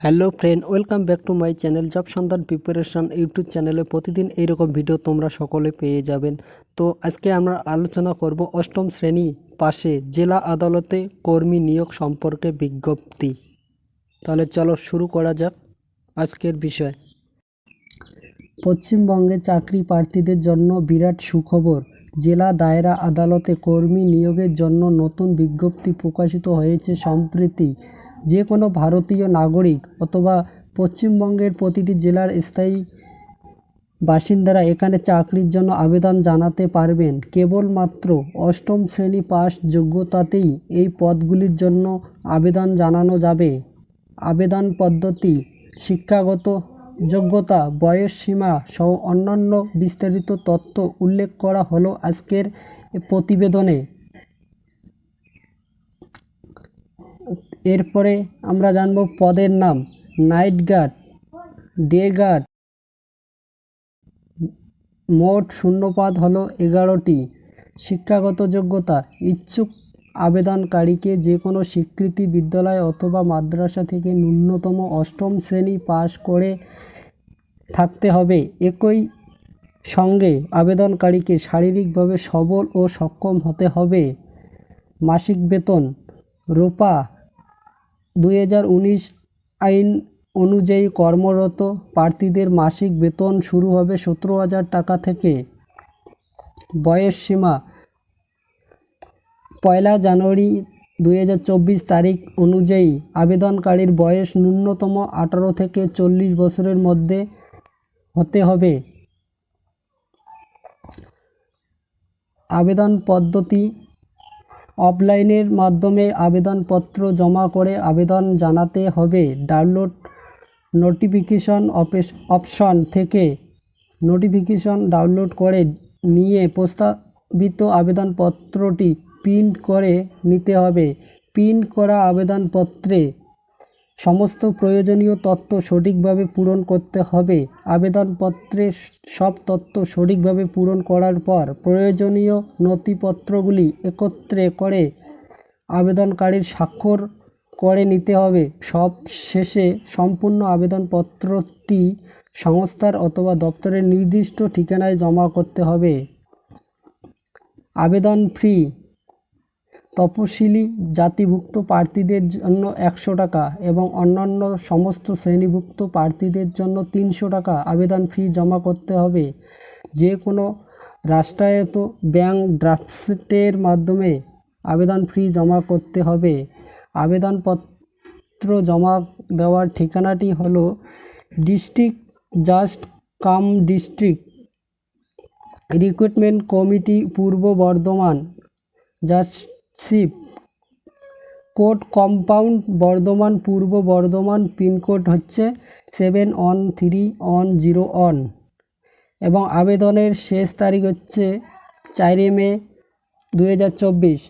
Hello friend welcome back to my channel job সন্ধান preparation YouTube চ্যানেলে প্রতিদিন এইরকম ভিডিও তোমরা সকলে পেয়ে যাবেন। তো আজকে আমরা আলোচনা করব অষ্টম শ্রেণি পাশে জেলা আদালতে কর্মী নিয়োগ সম্পর্কে বিজ্ঞপ্তি। তাহলে চলো শুরু করা যাক আজকের বিষয়। পশ্চিমবঙ্গে চাকরি প্রার্থীদের জন্য বিরাট সুখবর। জেলা দায়রা আদালতে কর্মী নিয়োগের জন্য নতুন বিজ্ঞপ্তি প্রকাশিত হয়েছে সম্প্রতি। যে কোনো ভারতীয় নাগরিক অথবা পশ্চিমবঙ্গের প্রতিটি জেলার স্থায়ী বাসিন্দারা এখানে চাকরির জন্য আবেদন জানাতে পারবেন। কেবলমাত্র অষ্টম শ্রেণি পাস যোগ্যতাতেই এই পদগুলির জন্য আবেদন জানানো যাবে। আবেদন পদ্ধতি, শিক্ষাগত যোগ্যতা, বয়স সীমা সহ অন্যান্য বিস্তারিত তথ্য উল্লেখ করা হলো আজকের প্রতিবেদনে। এরপরে আমরা জানব পদের নাম। নাইট গার্ড, ডে গার্ড, মোট শূন্যপাদ হলো এগারোটি। শিক্ষাগত যোগ্যতা, ইচ্ছুক আবেদনকারীকে যে কোনো স্বীকৃতি বিদ্যালয় অথবা মাদ্রাসা থেকে ন্যূনতম অষ্টম শ্রেণি পাশ করে থাকতে হবে। একই সঙ্গে আবেদনকারীকে শারীরিকভাবে সবল ও সক্ষম হতে হবে। মাসিক বেতন, রূপা দুই হাজার উনিশ আইন অনুযায়ী কর্মরত প্রার্থীদের মাসিক বেতন শুরু হবে সতেরো হাজার টাকা থেকে। বয়স সীমা পয়লা জানুয়ারি দুই হাজার চব্বিশ তারিখ অনুযায়ী আবেদনকারীর বয়স ন্যূনতম আঠারো থেকে চল্লিশ বছরের মধ্যে হতে হবে। আবেদন পদ্ধতি অফলাইনের মাধ্যমে আবেদনপত্র জমা করে আবেদন জানাতে হবে। ডাউনলোড নোটিফিকেশন অপশন থেকে নোটিফিকেশন ডাউনলোড করে নিয়ে প্রস্তাবিত আবেদনপত্রটি প্রিন্ট করে নিতে হবে। প্রিন্ট করা আবেদনপত্রে সমস্ত প্রয়োজনীয় তথ্য সঠিকভাবে পূরণ করতে হবে। আবেদনপত্রে সব তথ্য সঠিকভাবে পূরণ করার পর প্রয়োজনীয় নথিপত্রগুলি একত্রে করে আবেদনকারীর স্বাক্ষর করে নিতে হবে। সব শেষে সম্পূর্ণ আবেদনপত্রটি সংস্থার অথবা দপ্তরের নির্দিষ্ট ঠিকানায় জমা করতে হবে। আবেদন ফি তপশিলি জাতিভুক্ত প্রার্থীদের জন্য একশো টাকা এবং অন্যান্য সমস্ত শ্রেণীভুক্ত প্রার্থীদের জন্য তিনশো টাকা আবেদন ফি জমা করতে হবে। যে কোনো রাষ্ট্রায়ত্ত ব্যাংক ড্রাফটের মাধ্যমে আবেদন ফি জমা করতে হবে। আবেদনপত্র জমা দেওয়ার ঠিকানাটি হলো district judge cum district recruitment committee Purba Bardhaman. Judgeship court compound Bardhaman, Purba Bardhaman, pincode হচ্ছে seven one three one zero one. এবং আবেদনের শেষ তারিখ হচ্ছে চারই মে দু হাজার চব্বিশ।